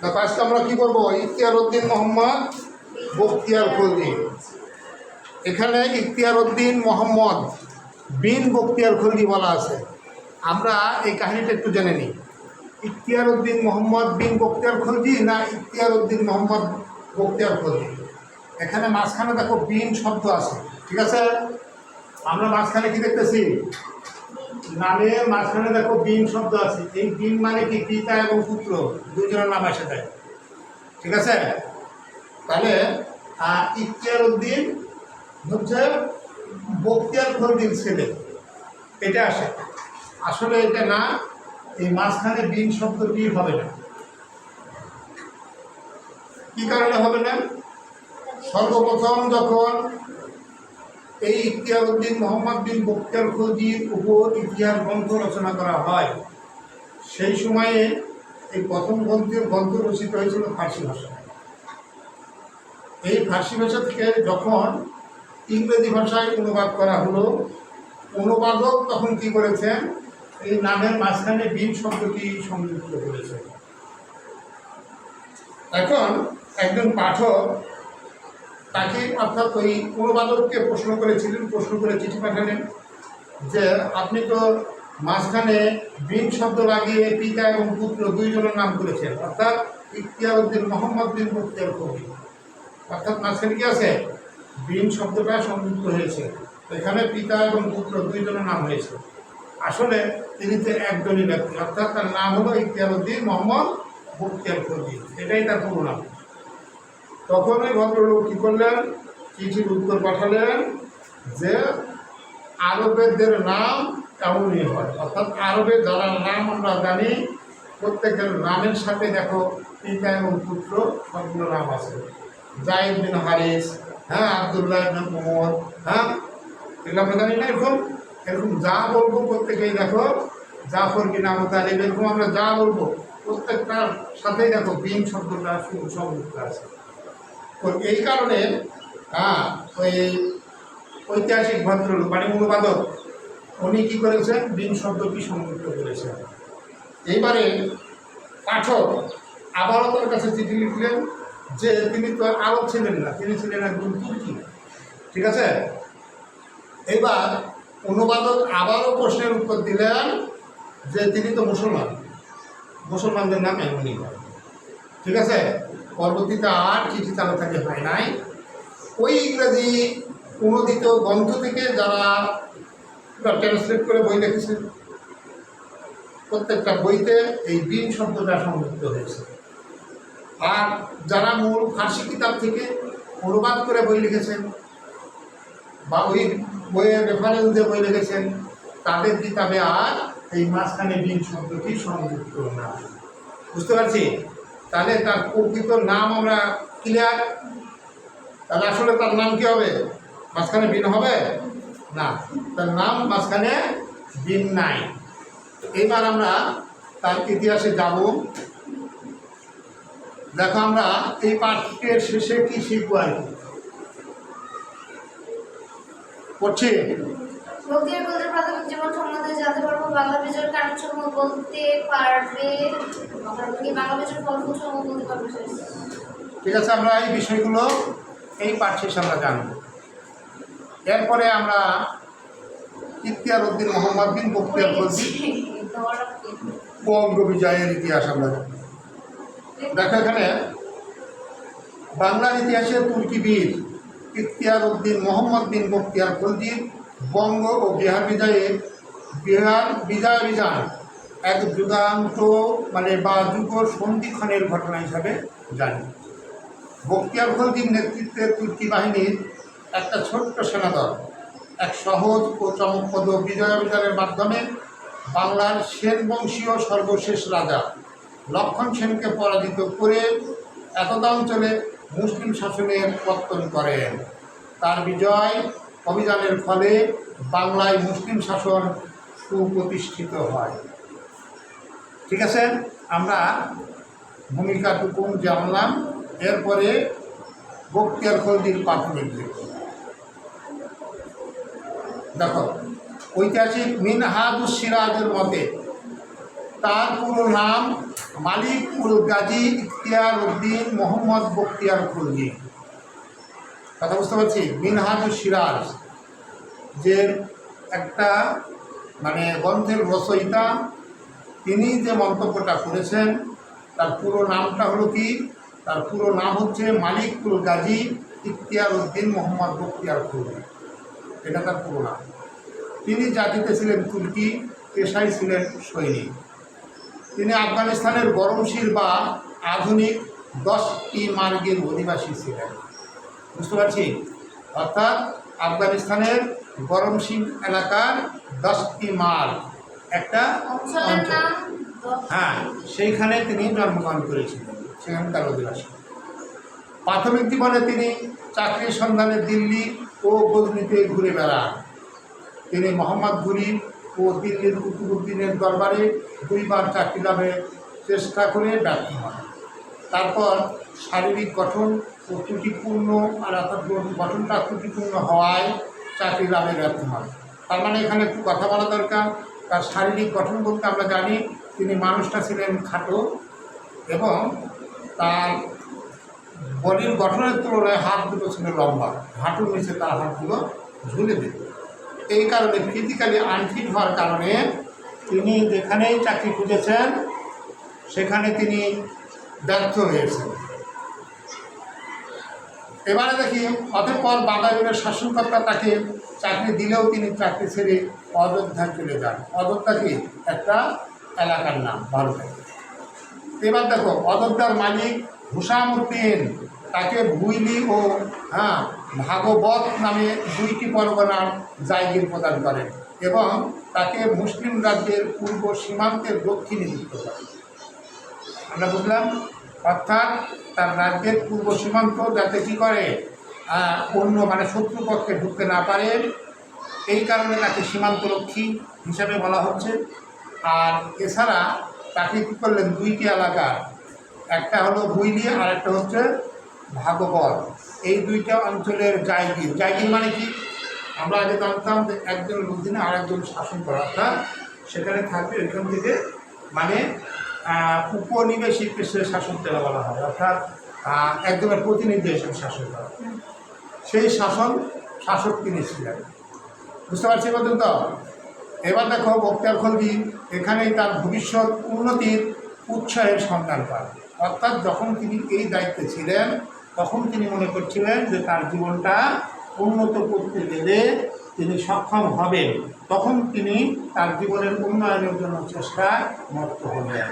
দেখো আজকে আমরা কি করব? ইখতিয়ার উদ্দিন মোহাম্মদ বখতিয়ার খলজি এখানে ইখতিয়ার উদ্দিন মোহাম্মদ বিন বখতিয়ার খলজি বলা আছে। আমরা এই কাহিনীটা একটু জেনে নিই। ইখতিয়ার উদ্দিন মোহাম্মদ বিন বখতিয়ার খলজি না ইখতিয়ার উদ্দিন মোহাম্মদ বখতিয়ার খলজি এখানে মাঝখানে দেখো বিন শব্দ আছে। ঠিক আছে? আমরা মাঝখানে কি দেখতেছি? নামের মাঝখানে দেখো বিন শব্দ আছে। এই বিন মানে কি? পিতা এবং পুত্র দুজনের নাম এসে যায়। ঠিক আছে? তাহলে আহ, ইখতিয়ার উদ্দিন হচ্ছে বক্তিয়ার খলদির ছেলে। এটা আসে। আসলে এটা না এই মাঝখানে বিন শব্দটি হবে না? কি কারণে হবে না? সর্বপ্রথম যখন এই ইখতিয়ার উদ্দিন মোহাম্মদ বিন বক্তিয়ার খলজির উপর ইতিহাস গ্রন্থ রচনা করা হয়। সেই সময়ে এই প্রথম গ্রন্থের গ্রন্থ রচিত হয়েছিল ফার্সি ভাষায়। এই ফার্সি ভাষা থেকে যখন ইংরেজি ভাষায় অনুবাদ করা হলো, অনুবাদক তখন কি করেছেন? এই নামের মাঝখানে বিন শব্দটি সংযুক্ত করেছেন। এখন একজন পাঠক তাকে অর্থাৎ ওই অনুবাদককে প্রশ্ন করেছিলেন, প্রশ্ন করে চিঠি পাঠালেন যে, আপনি তো মাঝখানে বিন শব্দ লাগিয়ে পিতা এবং পুত্র দুইজনের নাম করেছেন। অর্থাৎ ইখতিয়ার উদ্দিন মোহাম্মদ বিন মুক্তিয়ার কবি। অর্থাৎ মাঝখানে কি আছে? বিন শব্দটা সংযুক্ত হয়েছে। এখানে পিতা এবং পুত্র দুইজনের নাম হয়েছে। আসলে তিনি তো একজনই ব্যক্তি। অর্থাৎ তার নাম হলো ইখতিয়ার উদ্দিন মোহাম্মদ মুক্তিয়ার কবি। এটাই তার পুরো নাম। তখন ওই ভদ্রলোক কী করলেন? চিঠির উত্তর পাঠালেন যে আরবেদের নাম এমনই হয়। অর্থাৎ আরবের যারা নাম আমরা জানি, প্রত্যেকের নামের সাথে দেখো পিতা এবং পুত্র সবগুলো নাম আছে। জাহিদ বিন হারিস হ্যাঁ আবদুল্লাহ বিন ওমর হ্যাঁ এগুলো আমরা জানি না এরকম? এরকম যা বলব প্রত্যেকেই দেখো। জাফর বিন আবু তালিব, এরকম আমরা যা বলব, প্রত্যেকটার সাথেই দেখো বিন শব্দটা সংযুক্ত আছে। তো এই কারণে হ্যাঁ ওই ঐতিহাসিক ভদ্রলোক মানে অনুবাদক উনি কী করেছেন? বিন শব্দটি সংযুক্ত করেছেন। এইবারে পাঠক আবারও তার কাছে চিঠি লিখলেন যে তিনি তো আরব ছিলেন না, তিনি ছিলেন একজন তুর্কি। ঠিক আছে? এবার অনুবাদক আবারও প্রশ্নের উত্তর দিলেন যে তিনি তো মুসলমান। মুসলমানদের নাম এমনই ঠিক আছে? পরবর্তীতে আর চিঠি চালা থাকে, হয় নাই। ওই ইংরেজি অনুদিত গ্রন্থ থেকে যারা ট্রান্সলেট করে বই লিখেছেন প্রত্যেকটা বইতে এই বিন শব্দটা সংযুক্ত হয়েছে। আর যারা মূল ফার্সি কিতাব থেকে অনুবাদ করে বই লিখেছেন বা ওই বইয়ের রেফারেন্স দিয়ে বই লিখেছেন, তাদের কিতাবে আর এই মাঝখানে বিন শব্দটি সংযুক্ত না। বুঝতে পারছি? তাহলে তার প্রকৃত নাম আমরা ক্লিয়ার তাহলে আসলে তার নাম কি হবে? মাঝখানে বিন হবে? না। তার নাম মাঝখানে বিন নাই। এইবার আমরা তার ইতিহাসে যাব। দেখো আমরা এই পাঠের শেষে কি শিখব আর কি? পড়ছি? বক্তিয়ার খলজির প্রাথমিক জীবন সম্বন্ধে জানতে পারব বাংলা বিজয়ের কার্যক্রম বলতে পারবে বাংলা বিজয়ের ফলাফল সমূহ বলতে পারবে ঠিক আছে আমরা এই বিষয়গুলো এই পাঠ শেষে আমরা জানব। এরপরে আমরা ইখতিয়ার উদ্দিন মোহাম্মদ বিন বখতিয়ার খলজি বঙ্গ বিজয়ের ইতিহাস আমরা দেখো এখানে বাংলার ইতিহাসে তুর্কি বীর ইখতিয়ার উদ্দিন মোহাম্মদ বিন বখতিয়ার খলজির বঙ্গ ও বিহার বিজয়ে বিহার বিজয় অভিযান এক যুগান্ত মানে বা যুগ সন্ধিক্ষণের ঘটনা হিসাবে জানি। বখতিয়ার খলজির নেতৃত্বে তুর্কি বাহিনীর একটা ছোট্ট সেনাদল এক সহজ ও চমকপ্রদ বিজয় অভিযানের মাধ্যমে বাংলার সেন বংশীয় সর্বশেষ রাজা লক্ষণ সেনকে পরাজিত করে একদা অঞ্চলে মুসলিম শাসনের পত্তন করেন। তার বিজয় অভিযানের ফলে বাংলায় মুসলিম শাসন সুপ্রতিষ্ঠিত হয়। ঠিক আছে? আমরা ভূমিকাটুকু জানলাম। এরপরে বক্তিয়ার খলজির প্রাথমিক দেখো, ঐতিহাসিক মিনহাজুস সিরাজের মতে, তার পুরো নাম মালিক উল গাজী ইখতিয়ার উদ্দিন মোহাম্মদ বক্তিয়ার খুলজি। কথা বুঝতে পারছি? মিনহাজ সিরাজ, যে একটা মানে গ্রন্থের রচয়িতা, তিনি যে মন্তব্যটা করেছেন, তার পুরো নামটা হলো কি? তার পুরো নাম হচ্ছে মালিক উল গাজী ইখতিয়ার উদ্দিন মোহাম্মদ বখতিয়ার খুলজি এটা তার পুরো নাম। তিনি জাতিতে ছিলেন তুর্কি, পেশায় ছিলেন সৈনিক। তিনি আফগানিস্তানের গরমশির বা আধুনিক দশটি মার্গের অধিবাসী ছিলেন। বুঝতে পারছি? অর্থাৎ আফগানিস্তানের গরমশির এলাকার দশটি মার্গ একটা অঞ্চল। হ্যাঁ সেইখানে তিনি জন্মগ্রহণ করেছিলেন সেখানে তার অধিবাসী। প্রাথমিক জীবনে তিনি চাকরির সন্ধানে দিল্লি ও গজনিতে ঘুরে বেড়ান। তিনি মোহাম্মদ ঘুরি ও দিল্লির কুতুবুদ্দিনের দরবারে দুইবার চাকরি লাভের চেষ্টা করে ব্যর্থ হন। তারপর শারীরিক গঠন ও ত্রুটিপূর্ণ আর অর্থাৎ গঠনটা ত্রুটিপূর্ণ হওয়ায় চাকরি লাভে ব্যর্থ হয়। তার মানে এখানে একটু কথা বলা দরকার। তার শারীরিক গঠন বলতে আমরা জানি তিনি মানুষটা ছিলেন খাটো এবং তার বডির গঠনের তুলনায় হাত দুটো ছিল লম্বা। হাঁটুর নিচে তার হাতগুলো ঝুলে দিত। এই কারণে ফিজিক্যালি আনফিট হওয়ার কারণে তিনি যেখানেই চাকরি খুঁজেছেন, সেখানে তিনি ব্যর্থ হয়েছেন। এবারে দেখি অতঃপর বাদায়ুনের শাসনকর্তা তাকে চাকরি দিলেও তিনি চাকরি ছেড়ে অযোধ্যায় চলে যান। অযোধ্যা কি? একটা এলাকার নাম ভারতে এবার দেখো, অযোধ্যার মালিক হুসামুদ্দিন তাকে ভুইলি ও হ্যাঁ ভাগবত নামে দুইটি পরগনার জায়গির প্রদান করেন এবং তাকে মুসলিম রাজ্যের পূর্ব সীমান্তের দক্ষিণে যুক্ত করেন। আমরা বুঝলাম? অর্থাৎ তার রাজ্যের পূর্ব সীমান্ত যাতে কী করে অন্য মানে শত্রুপক্ষে ঢুকতে না পারে, এই কারণে তাকে সীমান্তরক্ষী হিসাবে বলা হচ্ছে। আর এছাড়া তাকে কী করলেন, দুইটি এলাকা, একটা হলো ভুইলি আর একটা হচ্ছে ভাগবত। এই দুইটা অঞ্চলের জায়গির জায়গির মানে কি? আমরা আগে জানতাম যে একজন অধীনে আর একজন শাসন করা, অর্থাৎ সেখানে থাকবে ওইখান থেকে মানে সে শাসন দেওয়া বলা হয়, অর্থাৎ একজনের প্রতিনিধি হিসেবে শাসন করা সেই শাসন শাসক তিনি ছিলেন। বুঝতে পারছি পর্যন্ত এবার দেখো বক্তার খলজি এখানেই তার ভবিষ্যৎ উন্নতির উৎসাহের সন্ধান পান। অর্থাৎ যখন তিনি এই দায়িত্বে ছিলেন, তখন তিনি মনে করছিলেন যে তার জীবনটা উন্নত করতে গেলে তিনি সক্ষম হবেন। তখন তিনি তার জীবনের উন্নয়নের জন্য চেষ্টায় মত্ত হলেন।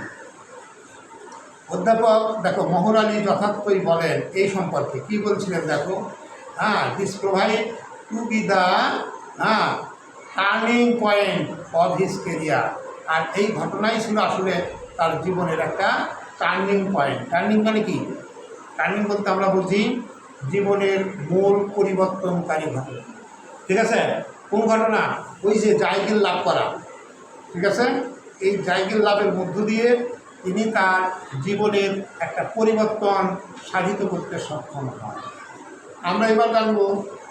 অধ্যাপক, দেখো, মোহর আলী যথার্থই বলেন এই সম্পর্কে। কি বলছিলেন, দেখো? হ্যাঁ this proved to be the হ্যাঁ turning point of his career আর এই ঘটনাই ছিল আসলে তার জীবনের একটা টার্নিং পয়েন্ট টার্নিং মানে কি? টার্নিং বলতে আমরা বুঝি জীবনের মূল পরিবর্তনকারী ঘটনা। ঠিক আছে? কোন ঘটনা? ওই যে জায়গির লাভ করা। ঠিক আছে? এই জায়গির লাভের মধ্য দিয়ে তিনি তার জীবনের একটা পরিবর্তন সাধিত করতে সক্ষম হন। আমরা এবার জানব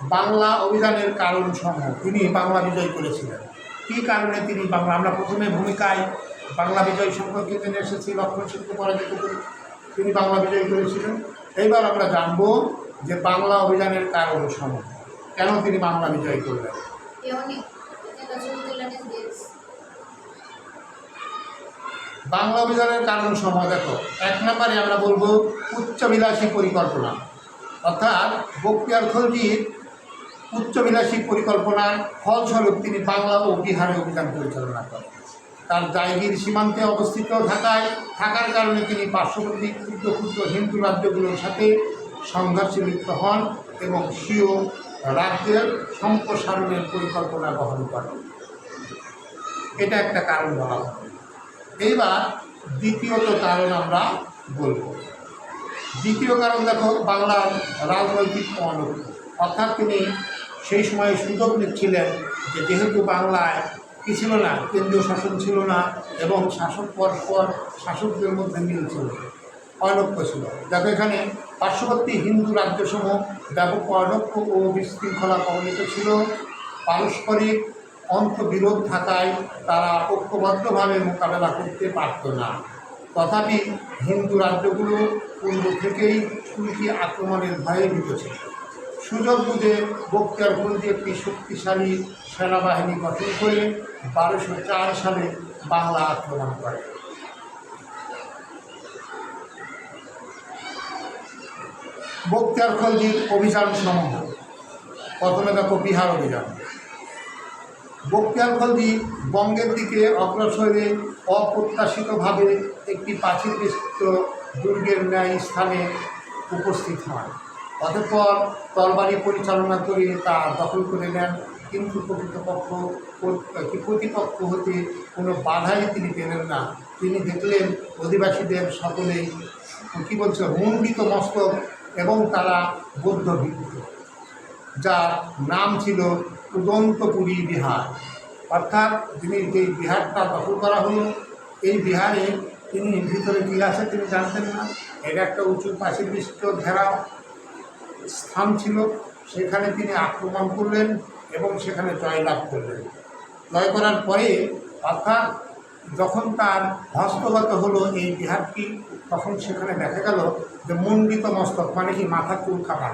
বাংলা অভিযানের কারণ সমূহ। তিনি বাংলা বিজয় করেছিলেন। কী কারণে তিনি বাংলা? আমরা প্রথমে ভূমিকায় বাংলা বিজয় সম্পর্কে জেনে এসেছি লক্ষণ শিল্প পরাজিত করে তিনি বাংলা বিজয় করেছিলেন। এইবার আমরা জানব যে বাংলা অভিযানের কারণ সমূহ। কেন তিনি বাংলা বিজয় করলেন Peony. এটা চৌধুরী দিস বাংলা অভিযানের কারণ সমূহ দেখো, এক নম্বরে আমরা বলব উচ্চবিলাসী পরিকল্পনা। অর্থাৎ বক্তিয়ার খলজির উচ্চবিলাসী পরিকল্পনার ফলস্বরূপ তিনি বাংলা ও বিহারে অভিযান পরিচালনা করেন। তার জায়গির সীমান্তে অবস্থিত থাকায় থাকার কারণে তিনি পার্শ্ববর্তী ক্ষুদ্র ক্ষুদ্র হিন্দু রাজ্যগুলোর সাথে সংঘর্ষে লিপ্ত হন এবং স্বীয় রাজ্যের সম্প্রসারণের পরিকল্পনা গ্রহণ করেন। এটা একটা কারণ বলা হয়। এইবার দ্বিতীয়ত কারণ আমরা বলব। দ্বিতীয় কারণ দেখো, বাংলার রাজনৈতিক অনুকূল অর্থাৎ তিনি সেই সময় সুযোগ নিচ্ছিলেন যে যেহেতু বাংলায় কী ছিল না, কেন্দ্রীয় শাসন ছিল না এবং শাসক পরস্পর শাসকদের মধ্যে মিল ছিল, অনৈক্য ছিল। দেখো এখানে পার্শ্ববর্তী হিন্দু রাজ্যসমূহ ব্যাপক অনৈক্য ও বিশৃঙ্খলা কবলিত ছিল। পারস্পরিক অন্তবিরোধ থাকায় তারা ঐক্যবদ্ধভাবে মোকাবেলা করতে পারত না। তথাপি হিন্দু রাজ্যগুলো পূর্ব থেকেই তুর্কি আক্রমণের ভয়ে ভীত ছিল। সুযোগ বুঝে বক্তিয়ার খলজি একটি শক্তিশালী সেনাবাহিনী গঠন করে বারোশো চার সালে বাংলা আক্রমণ করে। বক্তিয়ার খলজির অভিযান সমূহ। প্রথমে দেখো বিহার অভিযান। বক্তিয়ার খলজি বঙ্গের দিকে অগ্রসরে অপ্রত্যাশিতভাবে একটি প্রাচীর বিস্তৃত দুর্গের ন্যায় স্থানে উপস্থিত হন অতঃপর তরবারি পরিচালনা করে তা দখল করে নেন, কিন্তু প্রকৃতপক্ষ প্রতিপক্ষ হতে কোনো বাধাই তিনি পেলেন না। তিনি দেখলেন অধিবাসীদের সকলেই, কী বলছে মুন্ডিত মস্তক এবং তারা বৌদ্ধ ভিক্ষু, যার নাম ছিল উদন্তপুরী বিহার। অর্থাৎ তিনি যে বিহারটা দখল করা হলো, এই বিহারে তিনি ভিতরে কী আছে তিনি জানতেন না। এটা একটা উঁচু পাশে বিশিষ্ট ঘেরা স্থান ছিল, সেখানে তিনি আক্রমণ করলেন এবং সেখানে জয়লাভ করলেন। জয় করার পরে, অর্থাৎ যখন তার হস্তগত হলো এই বিহারটি, তখন সেখানে দেখা গেল যে মণ্ডিত মস্তক মানে কি মাথা চুল কাটা।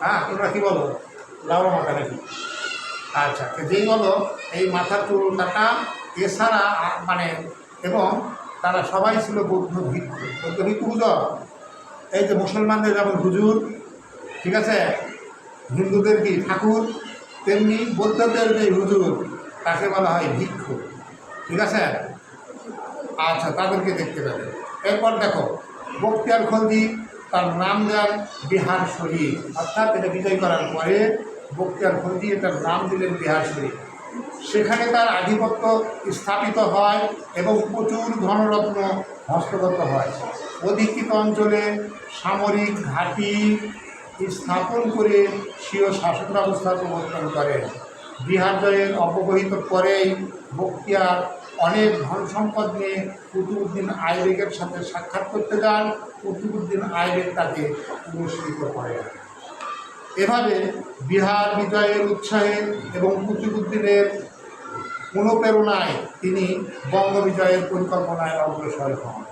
হ্যাঁ তোমরা কি বলো? লাউড়া মাথা নাকি? আচ্ছা তো যেই বলো এই মাথার চুল কাটা এছাড়া মানে এবং তারা সবাই ছিল বৌদ্ধ ভিক্ষু বৌদ্ধ ভিক্ষু বুঝো? এই যে মুসলমানদের যেমন হুজুর, ঠিক আছে? হিন্দুদের কি ঠাকুর? তেমনি বৌদ্ধদের যে হুজুর, তাকে বলা হয় ভিক্ষু, ঠিক আছে? আচ্ছা তাদেরকে দেখতে পাবে এরপর দেখো, বক্তিয়ার খলজি তার নাম দেন বিহার শরীফ, অর্থাৎ এটা বিজয় করার পরে বক্তিয়ার খলজি এটার নাম দিলেন বিহার শরীফ। সেখানে তার আধিপত্য স্থাপিত হয় এবং প্রচুর ধনরত্ন হস্তগত হয়। অধিকৃত অঞ্চলে সামরিক ঘাঁটি স্থাপন করে স্বীয় শাসন ব্যবস্থা প্রবর্তন করেন। বিহার জয়ের অপগহিত পরেই বক্তিয়ার অনেক ধন সম্পদ নিয়ে কুতুবুদ্দিন আইবেগের সাথে সাক্ষাৎ করতে যান। কুতুবুদ্দিন আইবেগ তাকে পুরস্কৃত করেন। এভাবে বিহার বিজয়ের উৎসাহে এবং কুতুবুদ্দিনের অনুপ্রেরণায় তিনি বঙ্গ বিজয়ের পরিকল্পনায় অগ্রসর হন।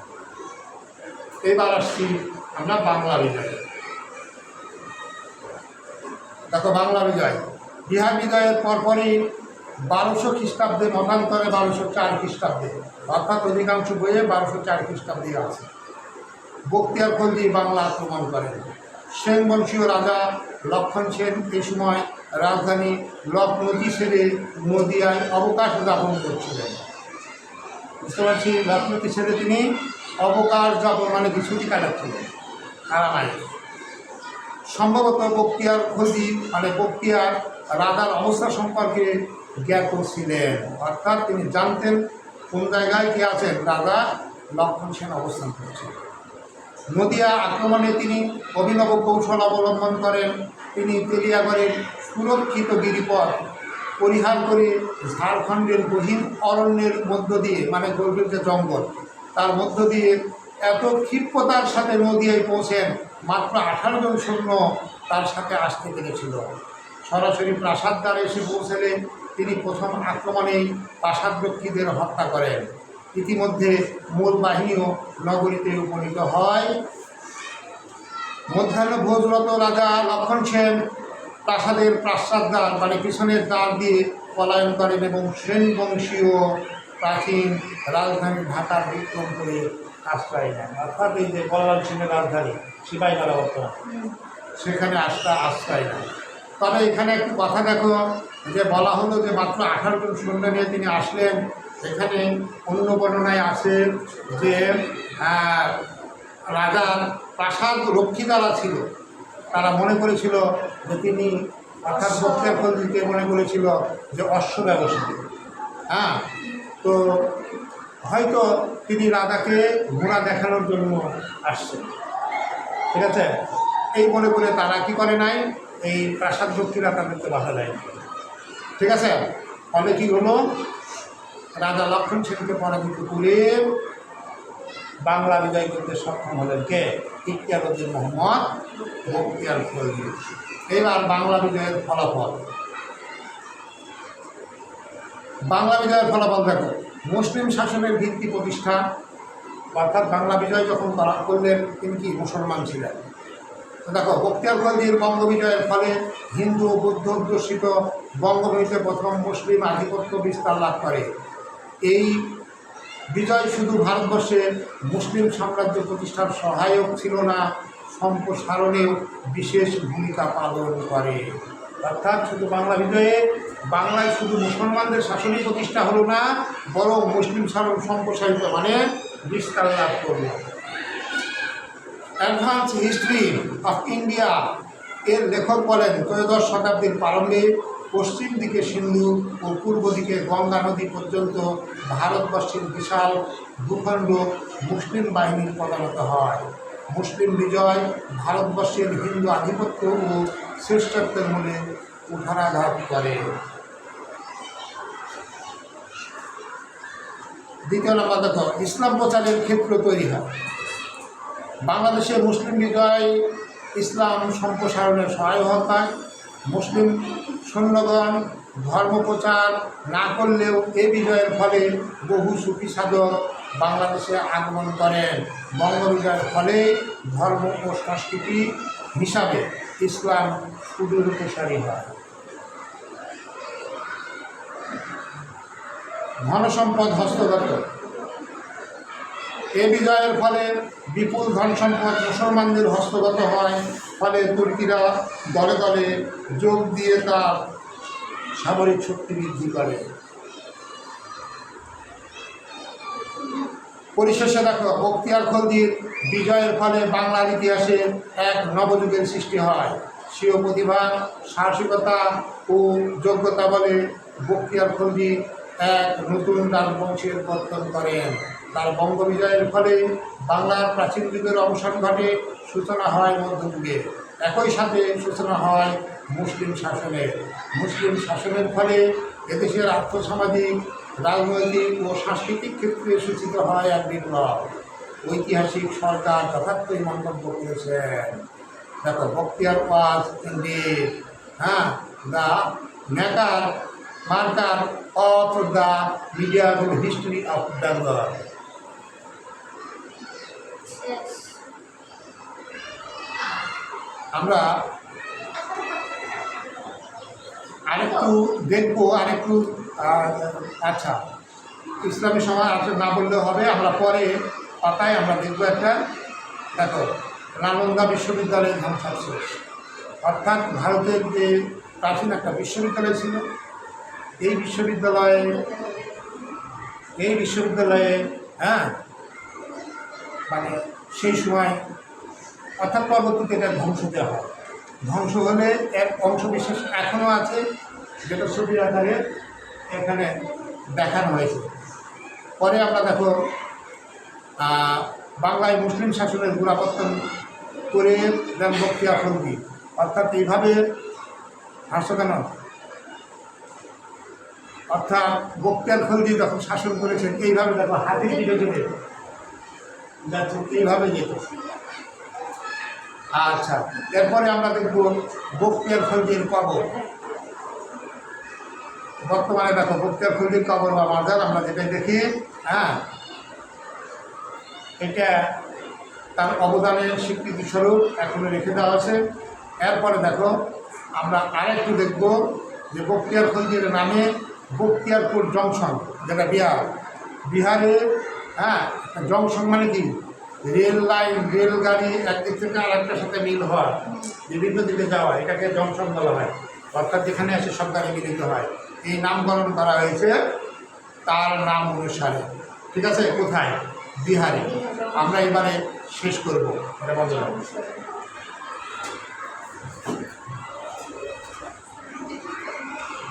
এবার আসছি আমরা বাংলা বিজয়ে। দেখো, বাংলা বিজয়। বিহার বিজয়ের পরপরই বারোশো খ্রিস্টাব্দে, মতান্তরে বারোশো চার খ্রিস্টাব্দে, অর্থাৎ অধিকাংশ বইয়ে বারোশো চার খ্রিস্টাব্দে আছে। বক্তিয়ার খলজি বাংলা আক্রমণ করেন। সেন বংশীয় রাজা লক্ষণ সেন এই সময় রাজধানী লক নদী ছেড়ে নদিয়ায় অবকাশ যাপন করছিলেন। বুঝতে পারছি? লক্ষ্মীতি ছেড়ে তিনি অবকাশ যাপন মানে কি ছুটি কাটাচ্ছিলেন। আরামায় সম্ভবত বক্তিয়ার খলজি মানে বক্তিয়ার রাজার অবস্থা সম্পর্কে জ্ঞাত ছিলেন। অর্থাৎ তিনি জানতেন কোন জায়গায় কি আছেন। রাজা লক্ষণ সেন অবস্থান করছেন নদিয়া আক্রমণে তিনি অভিনব কৌশল অবলম্বন করেন। তিনি তেলিয়াগড়ের সুরক্ষিত গিরিপথ পরিহার করে ঝাড়খণ্ডের গহীন অরণ্যের মধ্য দিয়ে মানে গভীর যে জঙ্গল, তার মধ্য দিয়ে এত ক্ষিপ্রতার সাথে নদিয়ায় পৌঁছেন, মাত্র আঠারো জন সৈন্য তার সাথে আসতে পেরেছিল। সরাসরি প্রাসাদ দ্বারে এসে পৌঁছালে তিনি প্রথম আক্রমণেই প্রাসাদরক্ষীদের হত্যা করেন। ইতিমধ্যে মূল বাহিনীও নগরীতে উপনীত হয়। মধ্যাহ্ন ভোজরত রাজা লক্ষণ সেন প্রাসাদের প্রাসাদ দ্বার মানে পিছনের দ্বার দিয়ে পলায়ন করেন এবং সেন বংশীয় প্রাচীন রাজধানী ঢাকার বিক্রম করে আশ্রয় নেন অর্থাৎ এই যে বলরাম সিংহের রাজধানী সিপাহীপাড়া বর্তমান, সেখানে আসতে আশ্রয় নেন। তবে এখানে একটু কথা দেখো, যে বলা হলো যে মাত্র আঠারো জন সৈন্য নিয়ে তিনি আসলেন। এখানে অন্য বর্ণনায় আছে যে রাজার প্রাসাদ রক্ষী দ্বারা ছিল। তারা মনে করেছিল যে তিনি অর্থাৎ বক্তিয়ার খলজিকে মনে করেছিল যে অশ্ব ব্যবস্থিত হ্যাঁ তো হয়তো তিনি রাজাকে ঘোড়া দেখানোর জন্য আসছেন। ঠিক আছে? এই মনে করে তারা কি করে নাই? এই প্রাসাদ রক্ষীরা তাদেরকে বাধা দেয়। ঠিক আছে? ফলে কি হলো? রাজা লক্ষণ সেনকে পরাজিত করে বাংলা বিজয় করতে সক্ষম হলেন কে? ইখতিয়ার উদ্দিন মোহাম্মদ বক্তিয়ার খলজি এবার বাংলা বিজয়ের ফলাফল। বাংলা বিজয়ের ফলাফল দেখো। মুসলিম শাসনের ভিত্তি প্রতিষ্ঠা, অর্থাৎ বাংলা বিজয় যখন করা করলেন, তিনি কি মুসলমান ছিলেন? দেখো বক্তিয়ার খলজির বঙ্গ বিজয়ের ফলে হিন্দু, বৌদ্ধ অধ্যুষিত বঙ্গভূমিতে প্রথম মুসলিম আধিপত্য বিস্তার লাভ করে। এই বিজয় শুধু ভারতবর্ষে মুসলিম সাম্রাজ্য প্রতিষ্ঠার সহায়ক ছিল না, সম্প্রসারণেও বিশেষ ভূমিকা পালন করে। অর্থাৎ শুধু বাংলা বিজয়ে, বাংলায় শুধু মুসলমানদের শাসনই প্রতিষ্ঠা হলো না, বরং মুসলিম সম্প্রসারিত মানে বিস্তার লাভ করল। অ্যাডভান্স হিস্ট্রি অফ ইন্ডিয়া, এর লেখক বলেন, ত্রয়োদশ শতাব্দীর প্রারম্ভে পশ্চিম দিকে সিন্ধু ও পূর্ব দিকে গঙ্গা নদী পর্যন্ত ভারতবর্ষের বিশাল ভূখণ্ড মুসলিম বাহিনীর পদানত হয়। মুসলিম বিজয় ভারতবর্ষের হিন্দু আধিপত্য ও শ্রেষ্ঠত্বের মূলে উঠানাঘাত করে। দ্বিতীয় নম্বর দেখো, ইসলাম প্রচারের ক্ষেত্র তৈরি হয়। বাংলাদেশে মুসলিম বিজয় ইসলাম সম্প্রসারণের সহায়ক হয়। মুসলিম সৈন্যগণ ধর্ম প্রচার না করলেও এ বিজয়ের ফলে বহু সুফি সাধক বাংলাদেশে আগমন করেন। বঙ্গ বিজয়ের ফলে ধর্ম ও সংস্কৃতি হিসাবে ইসলাম সুদূর প্রসারী হয়। ধনসম্পদ হস্তগত। এ বিজয়ের ফলে বিপুল ধন সম্পদ মুসলমানদের হস্তগত হয়। ফলে তুর্কিরা দলে দলে যোগ দিয়ে তার সামরিক শক্তি বৃদ্ধি করে। পরিশেষে দেখো, বক্তিয়ার খলজির বিজয়ের ফলে বাংলার ইতিহাসে এক নবযুগের সৃষ্টি হয়। স্বীয় প্রতিভা, সাহসিকতা ও যোগ্যতা বলে বক্তিয়ার খলজি এক নতুন রাজবংশের পত্তন করেন। তার বঙ্গ বিজয়ের ফলে বাংলার প্রাচীন যুগের অবসান ঘটে সূচনা হয় মধ্যযুগে। একই সাথে সূচনা হয় মুসলিম শাসনের। মুসলিম শাসনের ফলে এদেশের আর্থসামাজিক, রাজনৈতিক ও সাংস্কৃতিক ক্ষেত্রে সূচিত হয় এক বিপ্লব ঐতিহাসিক সরকার যথার্থই মন্তব্য করেছেন। দেখো, বক্তিয়ার ইন্ডিড হ্যাঁ the maker marker the medieval history of Bengal. শেষ আমরা আরেকটু দেখব, আরেকটু আচ্ছা ইসলামী সমাজ আছে না বললেও হবে, আমরা পরে পাতায় আমরা দেখব একটা। দেখো নালন্দা বিশ্ববিদ্যালয়ের ধ্বংসাবশেষ। অর্থাৎ ভারতের যে প্রাচীন একটা বিশ্ববিদ্যালয় ছিল এই বিশ্ববিদ্যালয়ে এই বিশ্ববিদ্যালয়ে হ্যাঁ? মানে সেই সময় অর্থাৎ পরবর্তীতে এটা ধ্বংস দেওয়া হয়। ধ্বংস হলে এক অংশ বিশেষ এখনও আছে, যেটা ছবি আকারে এখানে দেখানো হয়েছে। পরে আমরা দেখো বাংলায় মুসলিম শাসনের গোড়াপত্তন করে দেন বক্তিয়া ফলবি অর্থাৎ এইভাবে হাসো কেন অর্থাৎ বক্তিয়ার খলজি যখন শাসন করেছেন, এইভাবে দেখো হাতির যেতে যাচ্ছে, এইভাবে যেত আচ্ছা এরপরে আমরা দেখব বক্তিয়ার খলজির কবর। বর্তমানে দেখো বক্তিয়ার খলজির কবর বা মাজার, আমরা যেটা দেখি হ্যাঁ এটা তার অবদানের স্বীকৃতি স্বরূপ এখনও রেখে দেওয়া আছে। এরপরে দেখো আমরা আরেকটু দেখব যে বক্তিয়ার খলজির নামে বক্তিয়ারপুর জংশন, যেটা বিহার। বিহারে হ্যাঁ জংশন মানে কি? রেল লাইন, রেলগাড়ি একদিক থেকে আরেকটার সাথে মিল হওয়া বিভিন্ন দিকে যাওয়া এটাকে জংশন বলা হয়। অর্থাৎ যেখানে এসে সব গাড়ি মিলিত হয়। এই নামকরণ করা হয়েছে তার নাম অনুসারে। ঠিক আছে? কোথায়? বিহারে। আমরা এবারে শেষ করব। এটা বন্ধ।